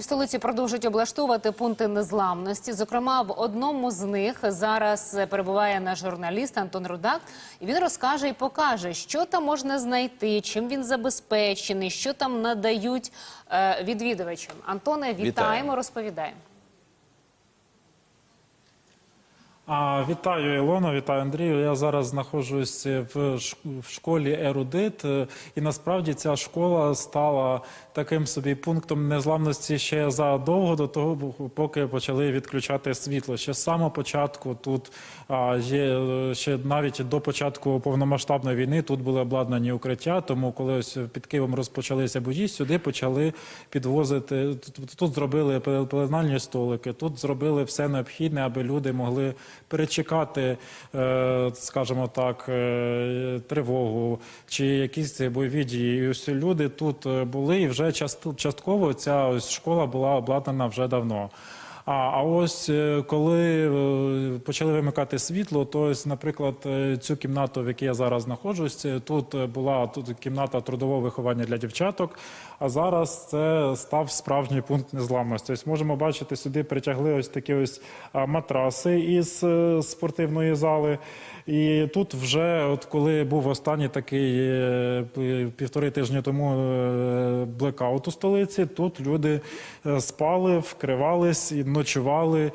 в столиці продовжують облаштовувати пункти незламності. Зокрема, в одному з них зараз перебуває наш журналіст Антон Рудак. І він розкаже і покаже, що там можна знайти, чим він забезпечений, що там надають е, відвідувачам. Антоне, вітаємо, Вітаємо. розповідаємо. А, вітаю Ілона, вітаю Андрію. Я зараз знаходжусь в школі Ерудит, е, і насправді ця школа стала таким собі пунктом незламності ще задовго до того, поки почали відключати світло. Ще з самого початку тут є е, ще навіть до початку повномасштабної війни тут були обладнані укриття. Тому коли ось під Києвом розпочалися бої, сюди почали підвозити. Тут, тут зробили пе- пеленальні столики, тут зробили все необхідне, аби люди могли перечекати, е, скажімо так, е, тривогу чи якісь бойові дії. І ось люди тут е, були, і вже част- частково ця ось школа була обладнана вже давно. А, а ось е, коли е, почали вимикати світло, то наприклад, е, цю кімнату, в якій я зараз знаходжусь, тут була тут кімната трудового виховання для дівчаток. А зараз це став справжній пункт незламності. Ось можемо бачити, сюди притягли ось такі ось матраси із спортивної зали. І тут вже, от коли був останній такий півтори тижні тому блекаут у столиці, тут люди спали, вкривались і ночували,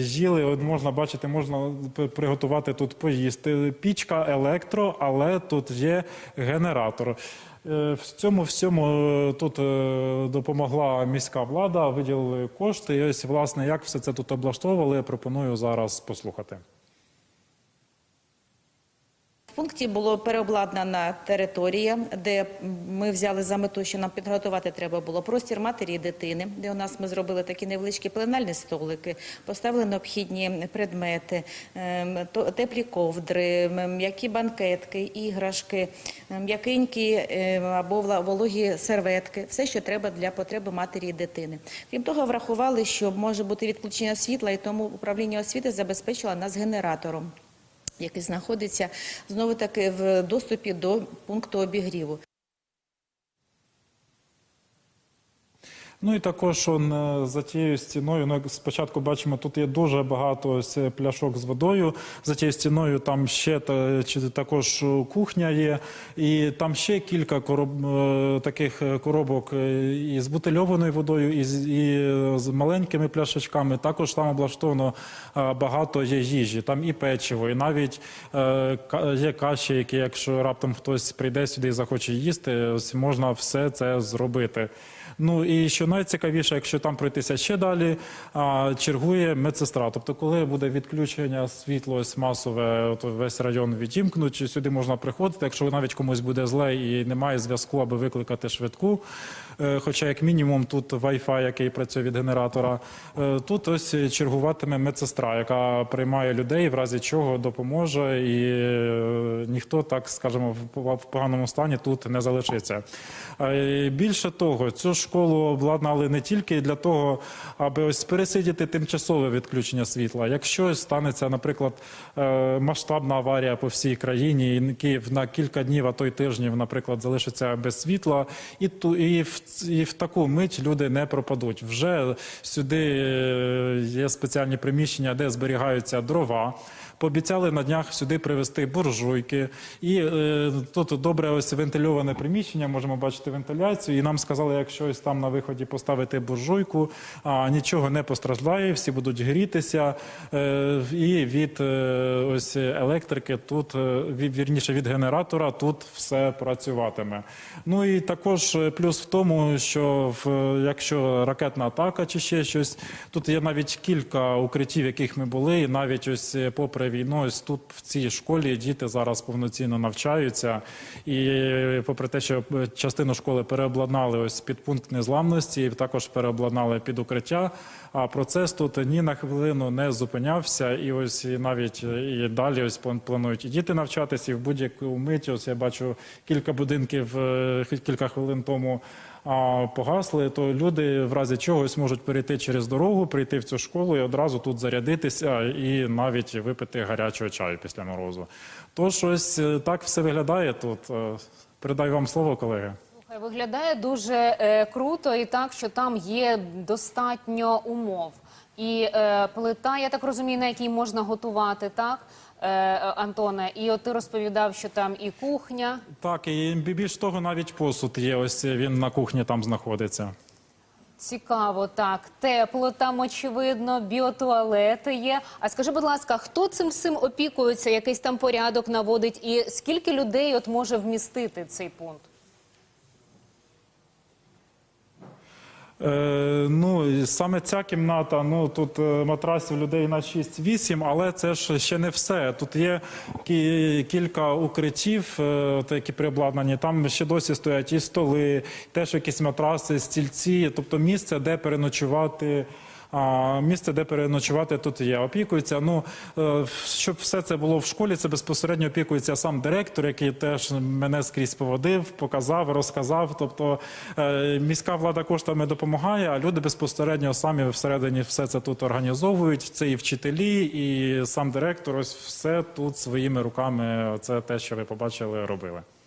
їли. От можна бачити, можна приготувати тут поїсти. Пічка електро, але тут є генератор. Е, В цьому всьому е, тут е, допомогла міська влада, виділили кошти. І ось, власне, як все це тут облаштовували, я пропоную зараз послухати. Пункті було переобладнана територія, де ми взяли за мету, що нам підготувати треба було простір матері і дитини, де у нас ми зробили такі невеличкі пленальні столики, поставили необхідні предмети, ем, теплі ковдри, м'які банкетки, іграшки, ем, м'якенькі ем, або вологі серветки, все, що треба для потреби матері і дитини. Крім того, врахували, що може бути відключення світла, і тому управління освіти забезпечило нас генератором який знаходиться знову таки в доступі до пункту обігріву. Ну і також он, е, за тією стіною, ну, спочатку бачимо, тут є дуже багато ось е, пляшок з водою. За тією стіною там ще та, чи, також е, кухня є. І там ще кілька короб, таких коробок е, із бутильованою водою, і з, і з маленькими пляшечками. Також там облаштовано багато є їжі. Там і печиво, і навіть є каші, які, якщо раптом хтось прийде сюди і захоче їсти, можна все це зробити. Ну і що найцікавіше, якщо там пройтися ще далі, чергує медсестра. Тобто, коли буде відключення світло масове, весь район відімкнуть, сюди можна приходити, якщо навіть комусь буде зле і немає зв'язку, аби викликати швидку. Е, Хоча, як мінімум, тут Wi-Fi, який працює від генератора, е, тут ось чергуватиме медсестра, яка приймає людей, в разі чого допоможе, і е, ніхто, так скажемо, в поганому стані тут не залишиться. Більше того, цю школу обладнали не тільки для того, аби ось пересидіти тимчасове відключення світла. Якщо станеться, наприклад, е, масштабна аварія по всій країні, і Київ на кілька днів, а то й тижнів, наприклад, залишиться без світла, і ту і в і в таку мить люди не пропадуть. Вже сюди е, є спеціальні приміщення, де зберігаються дрова. Пообіцяли на днях сюди привезти буржуйки. І е, тут добре ось вентильоване приміщення, можемо бачити вентиляцію. І нам сказали, якщо ось там на виході поставити буржуйку, а нічого не постраждає, всі будуть грітися. Е, і від е, ось електрики тут, е, вірніше від генератора, тут все працюватиме. Ну і також е, плюс в тому, що в, якщо ракетна атака чи ще щось, тут є навіть кілька укриттів, яких ми були, і навіть ось попри війну, ось тут в цій школі діти зараз повноцінно навчаються. І попри те, що частину школи переобладнали ось під пункт незламності, також переобладнали під укриття. А процес тут ні на хвилину не зупинявся, і ось навіть і далі ось план- планують і діти навчатися, і в будь-яку мить. Ось я бачу кілька будинків е, кілька хвилин тому погасли, то люди в разі чогось можуть перейти через дорогу, прийти в цю школу і одразу тут зарядитися і навіть випити гарячого чаю після морозу. Тож ось е, так все виглядає тут. Е, Передаю вам слово, колеги. Виглядає дуже е, круто і так, що там є достатньо умов. І е, плита, я так розумію, на якій можна готувати, так, Антоне? І от ти розповідав, що там і кухня. Так, і більш того, навіть посуд є. Ось він на кухні там знаходиться. Цікаво, так. Тепло там, очевидно, біотуалети є. А скажи, будь ласка, хто цим всім опікується, якийсь там порядок наводить, і скільки людей от може вмістити цей пункт? Е, ну, саме ця кімната, ну тут е, матрасів людей на 6-8, але це ж ще не все. Тут є кі- кілька укриттів, е, які приобладнані. Там ще досі стоять і столи, теж якісь матраси, стільці, тобто місце, де переночувати. А місце, де переночувати, тут є. Опікується. Ну е, щоб все це було в школі, це безпосередньо опікується сам директор, який теж мене скрізь поводив, показав, розказав. Тобто е, міська влада коштами допомагає, а люди безпосередньо самі всередині все це тут організовують. Це і вчителі, і сам директор. Ось все тут своїми руками. Це те, що ви побачили, робили.